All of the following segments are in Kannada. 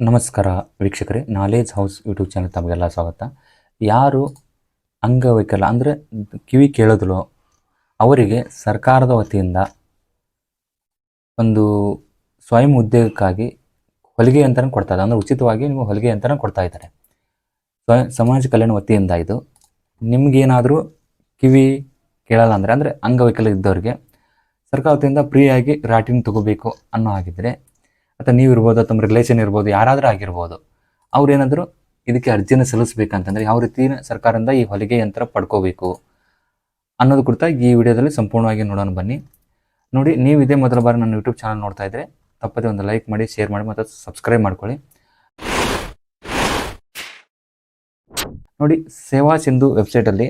ನಮಸ್ಕಾರ ವೀಕ್ಷಕರೇ ನಾಲೇಜ್ ಹೌಸ್ ಯೂಟ್ಯೂಬ್ ಚಾನಲ್ ತಮಗೆಲ್ಲ ಸ್ವಾಗತ. ಯಾರು ಅಂಗವೈಕಲ್ಯ, ಅಂದರೆ ಕಿವಿ ಕೇಳೋದಿಲ್ಲೋ ಅವರಿಗೆ ಸರ್ಕಾರದ ವತಿಯಿಂದ ಒಂದು ಸ್ವಯಂ ಉದ್ಯೋಗಕ್ಕಾಗಿ ಹೊಲಿಗೆ ಯಂತ್ರನ ಕೊಡ್ತಾ ಇದ್ದಾರೆ. ಅಂದರೆ ಉಚಿತವಾಗಿ ನಿಮಗೆ ಹೊಲಿಗೆ ಯಂತ್ರನ ಕೊಡ್ತಾ ಇದ್ದಾರೆ. ಸಮಾಜ ಕಲ್ಯಾಣ ವತಿಯಿಂದ ಇದು. ನಿಮಗೇನಾದರೂ ಕಿವಿ ಕೇಳಲ್ಲ ಅಂದರೆ ಅಂದರೆ ಅಂಗವೈಕಲ್ಯ ಇದ್ದವರಿಗೆ ಸರ್ಕಾರ ವತಿಯಿಂದ ಫ್ರೀಯಾಗಿ ರಾಟಿನ ತಗೋಬೇಕು ಅನ್ನೋ ಹಾಗಿದ್ರೆ ಅಥವಾ ನೀವು ಇರ್ಬೋದು ಅಥವಾ ರಿಲೇಷನ್ ಇರ್ಬೋದು, ಯಾರಾದರೂ ಆಗಿರ್ಬೋದು, ಅವ್ರು ಏನಾದರೂ ಇದಕ್ಕೆ ಅರ್ಜಿನ ಸಲ್ಲಿಸ್ಬೇಕಂತಂದ್ರೆ ಯಾವ ರೀತಿ ಸರ್ಕಾರದಿಂದ ಈ ಹೊಲಿಗೆ ಯಂತ್ರ ಪಡ್ಕೋಬೇಕು ಅನ್ನೋದು ಕುರಿತ ಈ ವಿಡಿಯೋದಲ್ಲಿ ಸಂಪೂರ್ಣವಾಗಿ ನೋಡೋಣ ಬನ್ನಿ. ನೋಡಿ, ನೀವು ಇದೇ ಮೊದಲ ಬಾರಿ ನನ್ನ ಯೂಟ್ಯೂಬ್ ಚಾನಲ್ ನೋಡ್ತಾ ಇದ್ರೆ ತಪ್ಪದೆ ಒಂದು ಲೈಕ್ ಮಾಡಿ ಶೇರ್ ಮಾಡಿ ಮತ್ತು ಸಬ್ಸ್ಕ್ರೈಬ್ ಮಾಡ್ಕೊಳ್ಳಿ. ನೋಡಿ, ಸೇವಾ ಸಿಂಧು ವೆಬ್ಸೈಟಲ್ಲಿ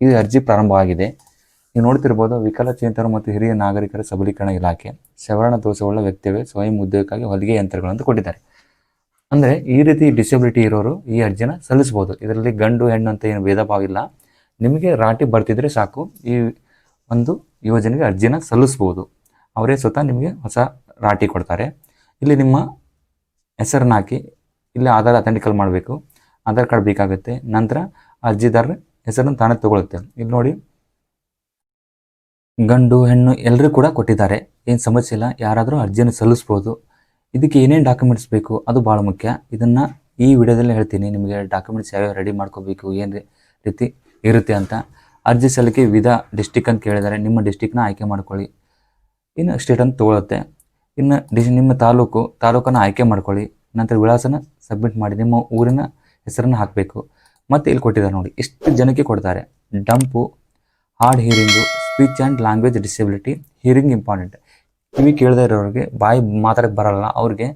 ಈ ಅರ್ಜಿ ಪ್ರಾರಂಭವಾಗಿದೆ. ನೀವು ನೋಡ್ತಿರ್ಬೋದು ವಿಕಲಚೇತನರು ಮತ್ತು ಹಿರಿಯ ನಾಗರಿಕರ ಸಬಲೀಕರಣ ಇಲಾಖೆ. ಸವರ್ಣ ದೋಷವುಳ್ಳ ವ್ಯಕ್ತಿವೇ ಸ್ವಯಂ ಉದ್ಯೋಗಕ್ಕಾಗಿ ಹೊಲಿಗೆ ಯಂತ್ರಗಳನ್ನು ಕೊಟ್ಟಿದ್ದಾರೆ. ಅಂದರೆ ಈ ರೀತಿ ಡಿಸಬಿಲಿಟಿ ಇರೋರು ಈ ಅರ್ಜಿನ ಸಲ್ಲಿಸ್ಬೋದು ಇದರಲ್ಲಿ ಗಂಡು, ಹೆಣ್ಣು ಅಂತ ಏನು ಭೇದ ಭಾವ ಇಲ್ಲ. ನಿಮಗೆ ರಾಟಿ ಬರ್ತಿದ್ರೆ ಸಾಕು. ಈ ಒಂದು ಯೋಜನೆಗೆ ಅರ್ಜಿನ ಸಲ್ಲಿಸ್ಬೋದು ಅವರೇ ಸ್ವತಃ ನಿಮಗೆ ಹೊಸ ರಾಟಿ ಕೊಡ್ತಾರೆ. ಇಲ್ಲಿ ನಿಮ್ಮ ಹೆಸರನ್ನ ಹಾಕಿ, ಇಲ್ಲಿ ಆಧಾರ್ ಅಥೆಂಟಿಕಲ್ ಮಾಡಬೇಕು. ಆಧಾರ್ ಕಾರ್ಡ್ ಬೇಕಾಗುತ್ತೆ. ನಂತರ ಅರ್ಜಿದಾರರ ಹೆಸರನ್ನು ತಾನೇ ತಗೊಳುತ್ತೆ ಇಲ್ಲಿ ನೋಡಿ, ಗಂಡು, ಹೆಣ್ಣು ಎಲ್ಲರೂ ಕೂಡ ಕೊಟ್ಟಿದ್ದಾರೆ. ಏನು ಸಮಸ್ಯೆ ಇಲ್ಲ, ಯಾರಾದರೂ ಅರ್ಜಿಯನ್ನು ಸಲ್ಲಿಸ್ಬೋದು. ಇದಕ್ಕೆ ಏನೇನು ಡಾಕ್ಯುಮೆಂಟ್ಸ್ ಬೇಕು, ಅದು ಭಾಳ ಮುಖ್ಯ. ಇದನ್ನು ಈ ವಿಡಿಯೋದಲ್ಲಿ ಹೇಳ್ತೀನಿ, ನಿಮಗೆ ಡಾಕ್ಯುಮೆಂಟ್ಸ್ ಯಾವ್ಯಾವ ರೆಡಿ ಮಾಡ್ಕೋಬೇಕು, ಏನು ರೀತಿ ಇರುತ್ತೆ ಅಂತ. ಅರ್ಜಿ ಸಲ್ಲಿಕೆ ವಿಧ ಡಿಸ್ಟಿಕ್ ಅಂತ ಕೇಳಿದರೆ, ನಿಮ್ಮ ಡಿಸ್ಟಿಕ್ನ ಆಯ್ಕೆ ಮಾಡ್ಕೊಳ್ಳಿ. ಇನ್ನು ಸ್ಟೇಟ್ ಅಂತ ತೊಗೊಳುತ್ತೆ. ಇನ್ನು ಡಿಸ್ ನಿಮ್ಮ ತಾಲೂಕು, ತಾಲೂಕನ್ನು ಆಯ್ಕೆ ಮಾಡ್ಕೊಳ್ಳಿ. ನಂತರ ವಿಳಾಸನ ಸಬ್ಮಿಟ್ ಮಾಡಿ, ನಿಮ್ಮ ಊರಿನ ಹೆಸರನ್ನು ಹಾಕಬೇಕು. ಮತ್ತು ಇಲ್ಲಿ ಕೊಟ್ಟಿದ್ದಾರೆ ನೋಡಿ ಎಷ್ಟು ಜನಕ್ಕೆ ಕೊಡ್ತಾರೆ. Dumb hard hearing speech and language disability hearing important ಕಿವಿ ಕೇಳದೇ ಇರೋರಿಗೆ ಬಾಯಿ ಮಾತಾಡಕ್ಕೆ ಬರಲ್ಲ, ಅವ್ರಿಗೆ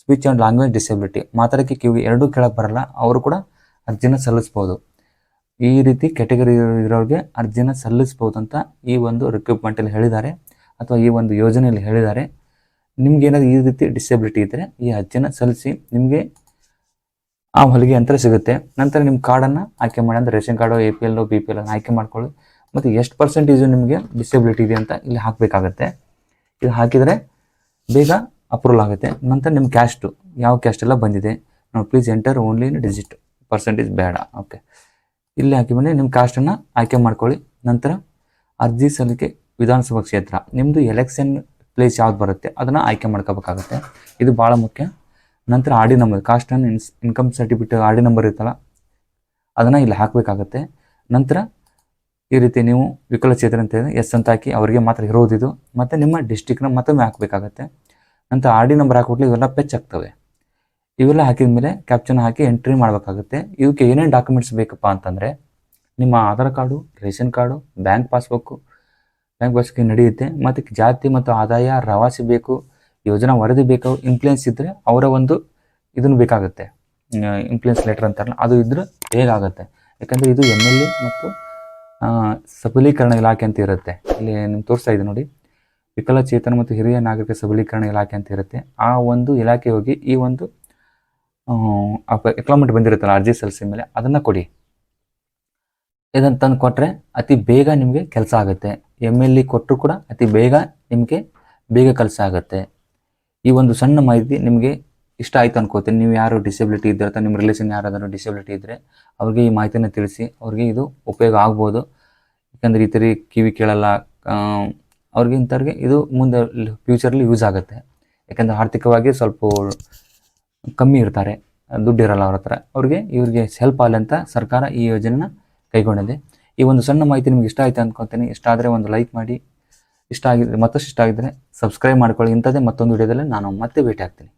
ಸ್ಪೀಚ್ ಆ್ಯಂಡ್ ಲ್ಯಾಂಗ್ವೇಜ್ ಡಿಸೆಬಿಲಿಟಿ ಮಾತಾಡೋಕ್ಕೆ ಕಿವಿ ಎರಡೂ ಕೇಳಕ್ಕೆ ಬರಲ್ಲ, ಅವರು ಕೂಡ ಅರ್ಜಿನ ಸಲ್ಲಿಸ್ಬೋದು. ಈ ರೀತಿ ಕ್ಯಾಟಗರಿ ಇರೋರಿಗೆ ಅರ್ಜಿನ ಸಲ್ಲಿಸ್ಬೋದು ಅಂತ ಈ ಒಂದು ರಿಕ್ರೂಟ್ಮೆಂಟಲ್ಲಿ ಹೇಳಿದ್ದಾರೆ, ಅಥವಾ ಈ ಒಂದು ಯೋಜನೆಯಲ್ಲಿ ಹೇಳಿದ್ದಾರೆ. ನಿಮ್ಗೆ ಏನಾದರೂ ಈ ರೀತಿ ಡಿಸೆಬಿಲಿಟಿ ಇದ್ದರೆ ಈ ಅರ್ಜಿನ ಸಲ್ಲಿಸಿ ನಿಮಗೆ ಆ ಹೊಲಿಗೆ ಯಂತ್ರ ಸಿಗುತ್ತೆ. ನಂತರ ನಿಮ್ಮ ಕಾರ್ಡನ್ನು ಆಯ್ಕೆ ಮಾಡಿ, ಅಂದರೆ ration card A P L B P L ಆಯ್ಕೆ ಮಾಡ್ಕೊಳ್ಳಿ. ಮತ್ತು ಎಷ್ಟು ಪರ್ಸೆಂಟೇಜು ನಿಮಗೆ ಡಿಸೆಬಿಲಿಟಿ ಇದೆ ಅಂತ ಇಲ್ಲಿ ಹಾಕಬೇಕಾಗತ್ತೆ. ಇದು ಹಾಕಿದರೆ ಬೇಗ ಅಪ್ರೂವಲ್ ಆಗುತ್ತೆ. ನಂತರ ನಿಮ್ಮ ಕ್ಯಾಸ್ಟು ಯಾವ ಕ್ಯಾಸ್ಟ್ ಎಲ್ಲ ಬಂದಿದೆ? ನಾವು please enter only in digit percentage ಬೇಡ ಓಕೆ ಇಲ್ಲಿ ಹಾಕಿ ಮೇಲೆ ನಿಮ್ಮ ಕಾಸ್ಟನ್ನು ಆಯ್ಕೆ ಮಾಡ್ಕೊಳ್ಳಿ. ನಂತರ ಅರ್ಜಿ ಸಲ್ಲಿಕೆ ವಿಧಾನಸಭಾ ಕ್ಷೇತ್ರ. ನಿಮ್ಮದು ಎಲೆಕ್ಷನ್ ಪ್ಲೇಸ್ ಯಾವ್ದು ಬರುತ್ತೆ? ಅದನ್ನು ಆಯ್ಕೆ ಮಾಡ್ಕೋಬೇಕಾಗುತ್ತೆ. ಇದು ಭಾಳ ಮುಖ್ಯ. ನಂತರ R D number caste and ins income certificate R D number ಇರುತ್ತಲ್ಲ ಅದನ್ನು ಇಲ್ಲಿ ಹಾಕಬೇಕಾಗತ್ತೆ. ನಂತರ ಈ ರೀತಿ ನೀವು ವಿಕಲಚೇತನ ಅಂತ ಇದೆ ಎಸ್ ಅಂತ ಹಾಕಿ ಅವರಿಗೆ ಮಾತ್ರ ಇರೋದಿದು. ಮತ್ತು ನಿಮ್ಮ ಡಿಸ್ಟಿಕ್ನ ಮತ್ತೊಮ್ಮೆ ಹಾಕಬೇಕಾಗತ್ತೆ. ನಂತರ ಆರ್ ಡಿ ನಂಬರ್ ಹಾಕ್ಬಿಟ್ಲಿ ಇವೆಲ್ಲ ಪೆಚ್ ಆಗ್ತವೆ. ಇವೆಲ್ಲ ಹಾಕಿದ ಮೇಲೆ ಕ್ಯಾಪ್ಚನ್ ಹಾಕಿ ಎಂಟ್ರಿ ಮಾಡಬೇಕಾಗುತ್ತೆ. ಇವಕ್ಕೆ ಏನೇನು ಡಾಕ್ಯುಮೆಂಟ್ಸ್ ಬೇಕಪ್ಪ ಅಂತಂದರೆ ನಿಮ್ಮ Aadhaar card, ration card, bank passbook bank passbook ನಡೆಯುತ್ತೆ. ಮತ್ತು ಜಾತಿ ಮತ್ತು ಆದಾಯ, ರವಾಸಿ ಬೇಕು, ಯೋಜನಾ ವರದಿ ಬೇಕು ಇನ್ಫ್ಲೂಯೆನ್ಸ್ ಇದ್ದರೆ ಅವರ ಒಂದು ಇದನ್ನು ಬೇಕಾಗುತ್ತೆ. ಇನ್ಫ್ಲೂಯೆನ್ಸ್ ಲೆಟರ್ ಅಂತಾರಲ್ಲ, ಅದು ಇದ್ದರೆ ಬೇಗ ಆಗುತ್ತೆ. ಯಾಕಂದರೆ ಇದು ಎಂ ಮತ್ತು ಸಬಲೀಕರಣ ಇಲಾಖೆ ಅಂತ ಇರುತ್ತೆ. ಇಲ್ಲಿ ನಿಮ್ಗೆ ತೋರಿಸ್ತಾ ಇದೆ ನೋಡಿ. ವಿಕಲಚೇತನ ಮತ್ತು ಹಿರಿಯ ನಾಗರಿಕ ಸಬಲೀಕರಣ ಇಲಾಖೆ ಅಂತ ಇರುತ್ತೆ. ಆ ಒಂದು ಇಲಾಖೆ ಹೋಗಿ ಈ ಒಂದು ಎಕ್ಲಾಮೆಂಟ್ ಬಂದಿರುತ್ತಲ್ಲ ಅರ್ಜಿ ಸಲ್ಲಿಸಿದ ಮೇಲೆ, ಅದನ್ನು ಕೊಡಿ. ಇದನ್ನು ತಂದು ಕೊಟ್ಟರೆ ಅತಿ ಬೇಗ ನಿಮಗೆ ಕೆಲಸ ಆಗುತ್ತೆ. ಎಂ ಎಲ್ ಎ ಕೊಟ್ಟರು ಕೂಡ ಅತಿ ಬೇಗ ನಿಮಗೆ ಬೇಗ ಕೆಲಸ ಆಗುತ್ತೆ. ಈ ಒಂದು ಸಣ್ಣ ಮಾಹಿತಿ ನಿಮಗೆ ಇಷ್ಟ ಆಯ್ತು ಅನ್ಕೋತೀನಿ. ನೀವು ಯಾರು ಡಿಸಬಿಲಿಟಿ ಇದ್ದರೆ ಅಥವಾ ನಿಮ್ಮ ರಿಲೇಷನ್ ಯಾರಾದರೂ ಡಿಸಬಿಲಿಟಿ ಇದ್ದರೆ ಅವ್ರಿಗೆ ಈ ಮಾಹಿತಿನ ತಿಳಿಸಿ, ಅವ್ರಿಗೆ ಇದು ಉಪಯೋಗ ಆಗ್ಬೋದು. ಯಾಕಂದ್ರೆ ಈ ಥರ ಕಿವಿ ಕೇಳಲ್ಲ ಅವ್ರಿಗೆ ಇಂಥವ್ರಿಗೆ ಇದು ಮುಂದೆ ಫ್ಯೂಚರಲ್ಲಿ ಯೂಸ್ ಆಗುತ್ತೆ. ಯಾಕಂದರೆ ಆರ್ಥಿಕವಾಗಿ ಸ್ವಲ್ಪ ಕಮ್ಮಿ ಇರ್ತಾರೆ, ದುಡ್ಡು ಇರಲ್ಲ ಅವ್ರ ಹತ್ರ. ಅವ್ರಿಗೆ ಇವ್ರಿಗೆ ಹೆಲ್ಪ್ ಆಗಲಿ ಅಂತ ಸರ್ಕಾರ ಈ ಯೋಜನೆನ ಕೈಗೊಂಡಿದೆ. ಈ ಒಂದು ಸಣ್ಣ ಮಾಹಿತಿ ನಿಮ್ಗೆ ಇಷ್ಟ ಆಯ್ತು ಅನ್ಕೊತೀನಿ. ಇಷ್ಟ ಆದರೆ ಒಂದು ಲೈಕ್ ಮಾಡಿ. ಇಷ್ಟ ಆಗಿದ್ರೆ ಮತ್ತಷ್ಟು ಇಷ್ಟ ಆಗಿದ್ರೆ ಸಬ್ಸ್ಕ್ರೈಬ್ ಮಾಡ್ಕೊಳ್ಳಿ. ಇಂಥದ್ದೇ ಮತ್ತೊಂದು ವಿಡಿಯೋದಲ್ಲಿ ನಾನು ಮತ್ತೆ ಭೇಟಿ ಆಗ್ತೀನಿ.